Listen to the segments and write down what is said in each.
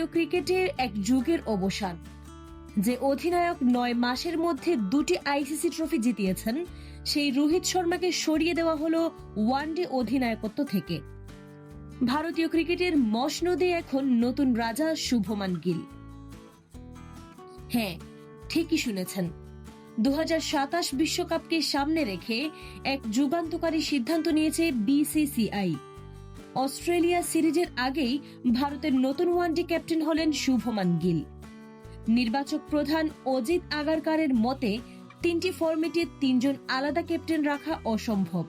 ভারতীয় ক্রিকেটের এক যুগের অবসান, যে অধিনায়ক নয় মাসের মধ্যে দুটি আইসিসি ট্রফি জিতিয়েছেন, সেই রোহিত শর্মাকে সরিয়ে দেওয়া হলো ওয়ানডে অধিনায়কত্ব থেকে। ভারতীয় ক্রিকেটের মসনদে এখন নতুন রাজা শুভমান গিল। হ্যাঁ ঠিকই শুনেছেন। দু বিশ্বকাপকে সামনে রেখে এক যুগান্তকারী সিদ্ধান্ত নিয়েছে বিসিসিআই। অস্ট্রেলিয়া সিরিজের আগেই ভারতের নতুন ওয়ানডে ক্যাপ্টেন হলেন শুভমান গিল। নির্বাচক প্রধান অজিত আগারকারের মতে, তিনটি ফরম্যাটে তিনজন আলাদা ক্যাপ্টেন রাখা অসম্ভব।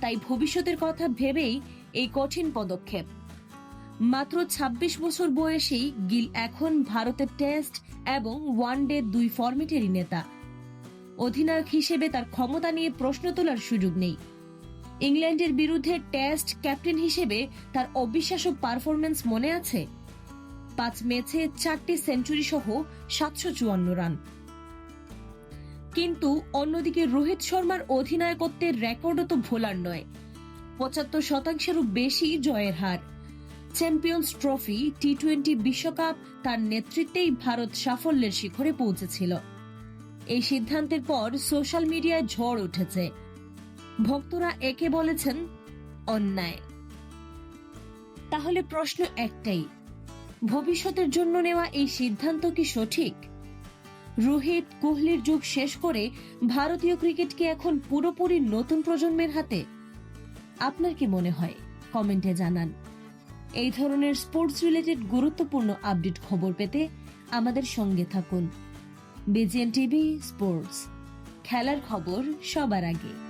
তাই ভবিষ্যতের কথা ভেবেই এই কঠিন পদক্ষেপ। মাত্র ২৬ বছর বয়সেই গিল এখন ভারতের টেস্ট এবং ওয়ানডে দুই ফরম্যাটেরই নেতা। অধিনায়ক হিসেবে তার ক্ষমতা নিয়ে প্রশ্ন তোলার সুযোগ নেই। ইংল্যান্ডের বিরুদ্ধে টেস্ট ক্যাপ্টেন হিসেবে তার অবিশ্বাস্য পারফরমেন্স মনে আছে। পাঁচ ম্যাচে চারটি সেঞ্চুরি সহ সাতশো চুয়ান্ন রান। কিন্তু অন্যদিকে রোহিত শর্মার অধিনায়কত্বের রেকর্ডও তো ভোলার নয়। পঁচাত্তর শতাংশেরও বেশি জয়ের হার। চ্যাম্পিয়ন্স ট্রফি টি টোয়েন্টি বিশ্বকাপ তার নেতৃত্বেই ভারত সাফল্যের শিখরে পৌঁছেছিল। এই সিদ্ধান্তের পর সোশ্যাল মিডিয়ায় ঝড় উঠেছে। ভক্তরা একে বলেছেন অন্যায়। তাহলে প্রশ্ন একটাই, ভবিষ্যতের জন্য নেওয়া এই সিদ্ধান্ত কি সঠিক? রোহিত কোহলির যুগ শেষ করে ভারতীয় ক্রিকেট কি এখন পুরোপুরি নতুন প্রজন্মের হাতে? আপনার কি মনে হয়? কমেন্টে জানান। এই ধরনের স্পোর্টস রিলেটেড গুরুত্বপূর্ণ আপডেট খবর পেতে আমাদের সঙ্গে থাকুন। বিজিএন টিভি স্পোর্টস খেলার খবর সবার আগে।